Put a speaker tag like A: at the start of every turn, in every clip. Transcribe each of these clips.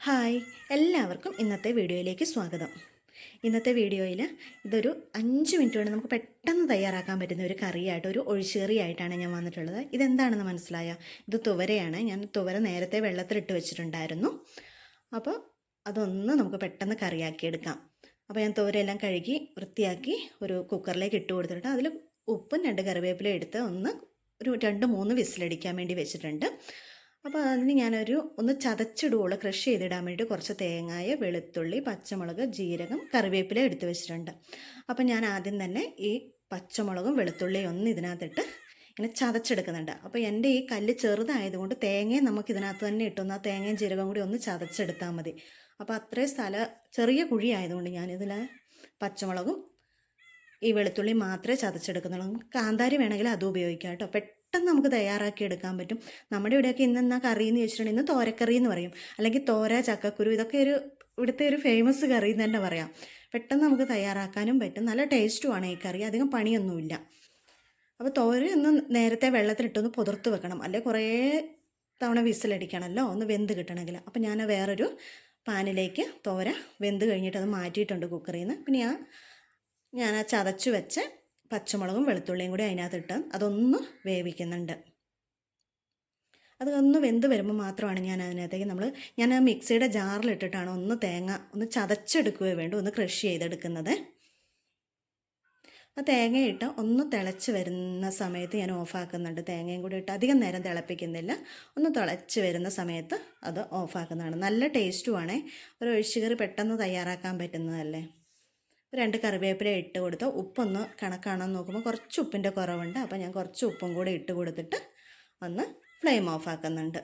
A: Hi എല്ലാവർക്കും ഇന്നത്തെ വീഡിയോയിലേക്ക് സ്വാഗതം. ഇന്നത്തെ വീഡിയോയിൽ ഇതൊരു അഞ്ച് മിനിറ്റ് കൊണ്ട് നമുക്ക് പെട്ടെന്ന് തയ്യാറാക്കാൻ പറ്റുന്ന ഒരു കറിയായിട്ട് ഒരു ഒഴിച്ചുകറിയായിട്ടാണ് ഞാൻ വന്നിട്ടുള്ളത്. ഇതെന്താണെന്ന് മനസ്സിലായ? ഇത് തുവരയാണ്. ഞാൻ തുവര നേരത്തെ വെള്ളത്തിലിട്ട് വെച്ചിട്ടുണ്ടായിരുന്നു. അപ്പോൾ അതൊന്ന് നമുക്ക് പെട്ടെന്ന് കറിയാക്കിയെടുക്കാം. അപ്പോൾ ഞാൻ തുവരയെല്ലാം കഴുകി വൃത്തിയാക്കി ഒരു കുക്കറിലേക്ക് ഇട്ട് കൊടുത്തിട്ട് അതിൽ ഉപ്പും രണ്ട് കറിവേപ്പില എടുത്ത് ഒന്ന് ഒരു രണ്ട് മൂന്ന് വിസിലടിക്കാൻ വേണ്ടി വെച്ചിട്ടുണ്ട്. അപ്പോൾ അതിന് ഞാനൊരു ഒന്ന് ചതച്ചിടുകയുള്ളൂ ക്രഷ് ചെയ്തിടാൻ വേണ്ടി കുറച്ച് തേങ്ങായ വെളുത്തുള്ളി പച്ചമുളക് ജീരകം കറിവേപ്പില എടുത്തു വെച്ചിട്ടുണ്ട്. അപ്പം ഞാൻ ആദ്യം തന്നെ ഈ പച്ചമുളകും വെളുത്തുള്ളിയും ഒന്ന് ഇതിനകത്തിട്ട് ഇങ്ങനെ ചതച്ചെടുക്കുന്നുണ്ട്. അപ്പോൾ എന്റെ ഈ കല്ല് ചെറുതായതുകൊണ്ട് തേങ്ങയും നമുക്ക് ഇതിനകത്ത് തന്നെ ഇട്ടൊന്ന് ആ തേങ്ങയും ജീരകം കൂടി ഒന്ന് ചതച്ചെടുത്താൽ മതി. അപ്പോൾ അത്രയും സ്ഥലം ചെറിയ കുഴി ആയതുകൊണ്ട് ഞാനിതിൽ പച്ചമുളകും ഈ വെളുത്തുള്ളി മാത്രമേ ചതച്ചെടുക്കുന്നുള്ളൂ. കാന്താരി വേണമെങ്കിൽ അത് ഉപയോഗിക്കാം കേട്ടോ. പെട്ടെന്ന് നമുക്ക് തയ്യാറാക്കി എടുക്കാൻ പറ്റും. നമ്മുടെ ഇവിടെയൊക്കെ ഇന്ന് എന്നാ കറി എന്ന് ചോദിച്ചിട്ടുണ്ടെങ്കിൽ ഇന്ന് തോരക്കറി എന്ന് പറയും. അല്ലെങ്കിൽ തോര ചക്കക്കുരു ഇതൊക്കെ ഒരു ഇവിടുത്തെ ഒരു ഫേമസ് കറി എന്ന് തന്നെ പറയാം. പെട്ടെന്ന് നമുക്ക് തയ്യാറാക്കാനും പറ്റും. നല്ല ടേസ്റ്റുമാണ് ഈ കറി. അധികം പണിയൊന്നുമില്ല. അപ്പോൾ തോര ഒന്ന് നേരത്തെ വെള്ളത്തിലിട്ടൊന്ന് പുതിർത്ത് വെക്കണം. അല്ലെങ്കിൽ കുറേ തവണ വിസിലടിക്കണമല്ലോ? ഒന്ന് വെന്ത് കിട്ടണമെങ്കിൽ. അപ്പോൾ ഞാൻ വേറൊരു പാനിലേക്ക് തോര വെന്ത് കഴിഞ്ഞിട്ട് അത് മാറ്റിയിട്ടുണ്ട് കുക്കറിൽ നിന്ന്. പിന്നെ ഞാൻ ആ ചതച്ച് വെച്ച് പച്ചമുളകും വെളുത്തുള്ളിയും കൂടി അതിനകത്തിട്ട് അതൊന്ന് വേവിക്കുന്നുണ്ട്. അതൊന്ന് വെന്ത് വരുമ്പോൾ മാത്രമാണ് ഞാൻ അതിനകത്തേക്ക് നമ്മൾ ഞാൻ ആ മിക്സിയുടെ ജാറിലിട്ടിട്ടാണ് ഒന്ന് തേങ്ങ ഒന്ന് ചതച്ചെടുക്കുകയോ വേണ്ട ഒന്ന് ക്രഷ് ചെയ്തെടുക്കുന്നത്. ആ തേങ്ങയിട്ട് ഒന്ന് തിളച്ച് വരുന്ന സമയത്ത് ഞാൻ ഓഫാക്കുന്നുണ്ട് തേങ്ങയും കൂടി ഇട്ട് അധികം നേരം തിളപ്പിക്കുന്നില്ല. ഒന്ന് തിളച്ച് വരുന്ന സമയത്ത് അത് ഓഫാക്കുന്നതാണ് നല്ല ടേസ്റ്റുമാണേ ഒരു ഒഴിച്ചുകറി പെട്ടെന്ന് തയ്യാറാക്കാൻ പറ്റുന്നതല്ലേ? രണ്ട് കറിവേപ്പില ഇട്ട് കൊടുത്ത് ഉപ്പൊന്ന് കണക്കാണെന്ന് നോക്കുമ്പോൾ കുറച്ച് ഉപ്പിന്റെ കുറവുണ്ട്. അപ്പോൾ ഞാൻ കുറച്ച് ഉപ്പും കൂടി ഇട്ട് കൊടുത്തിട്ട് ഒന്ന് ഫ്ലെയിം ഓഫ് ആക്കുന്നുണ്ട്.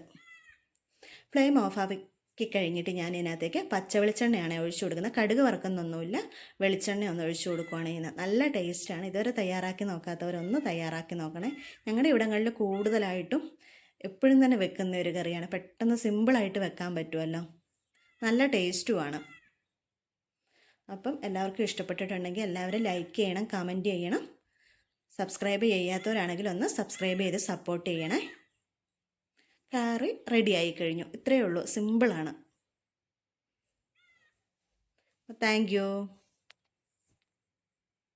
A: ഫ്ലെയിം ഓഫ് ആക്കി കഴിഞ്ഞിട്ട് ഞാൻ ഇതിനകത്തേക്ക് പച്ച വെളിച്ചെണ്ണയാണ് ഒഴിച്ചു കൊടുക്കുന്നത്. കടുക് വറക്കുന്നൊന്നുമില്ല. വെളിച്ചെണ്ണ ഒന്ന് ഒഴിച്ചു കൊടുക്കുകയാണ് ചെയ്യുന്നത് നല്ല ടേസ്റ്റാണ്. ഇതുവരെ തയ്യാറാക്കി നോക്കാത്തവരൊന്ന് തയ്യാറാക്കി നോക്കണേ. ഞങ്ങളുടെ ഇവിടങ്ങളിൽ കൂടുതലായിട്ടും എപ്പോഴും തന്നെ വെക്കുന്ന ഒരു കറിയാണ്. പെട്ടെന്ന് സിമ്പിളായിട്ട് വെക്കാൻ പറ്റുമല്ലോ നല്ല ടേസ്റ്റുമാണ് അപ്പം എല്ലാവർക്കും ഇഷ്ടപ്പെട്ടിട്ടുണ്ടെങ്കിൽ എല്ലാവരും ലൈക്ക് ചെയ്യണം കമന്റ് ചെയ്യണം. സബ്സ്ക്രൈബ് ചെയ്യാത്തവരാണെങ്കിൽ ഒന്ന് സബ്സ്ക്രൈബ് ചെയ്ത് സപ്പോർട്ട് ചെയ്യണേ. കറി റെഡി ആയി കഴിഞ്ഞു. ഇത്രയേ ഉള്ളൂ. സിമ്പിളാണ് താങ്ക് യു